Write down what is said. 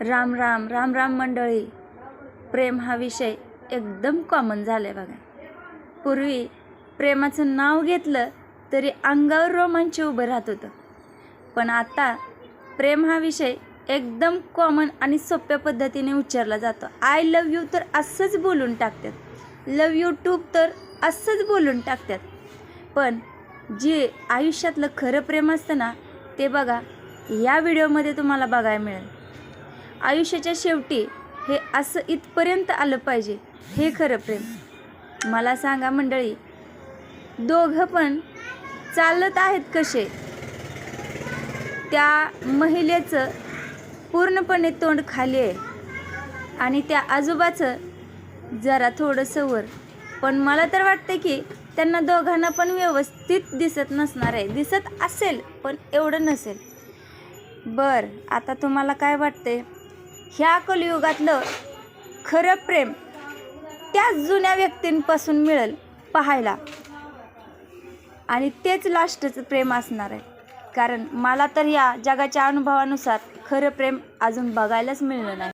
राम राम राम राम मंडळी. प्रेम हा विषय एकदम कॉमन झाला आहे बघा. पूर्वी प्रेमाचं नाव घेतलं तरी अंगावर रोमांच उभं राहत होतं. पण आता प्रेम हा विषय एकदम कॉमन आणि सोप्या पद्धतीने उच्चारला जातो. आय लव यू तर असंच बोलून टाकतात. लव यू ट्यूब तर असंच बोलून टाकतात. पण जे आयुष्यातलं खरं प्रेम असतं ना ते बघा या व्हिडिओमध्ये तुम्हाला बघायला मिळेल. आयुष्याच्या शेवटी हे असं इथपर्यंत आलं पाहिजे. हे खरं प्रेम. मला सांगा मंडळी दोघं पण चालत आहेत कसे? त्या महिलेचं पूर्णपणे तोंड खाली आहे आणि त्या आजोबाचं जरा थोडंसं वर. पण मला तर वाटतं की त्यांना दोघांना पण व्यवस्थित दिसत नसणार आहे. दिसत असेल पण एवढं नसेल. बर आता तुम्हाला काय वाटते ह्या कलियुगातलं खरं प्रेम त्याच जुन्या व्यक्तींपासून मिळेल पाहायला. आणि तेच लास्टचं प्रेम असणार आहे. कारण मला तर या जगाच्या अनुभवानुसार खरं प्रेम अजून बघायलाच मिळलं नाही.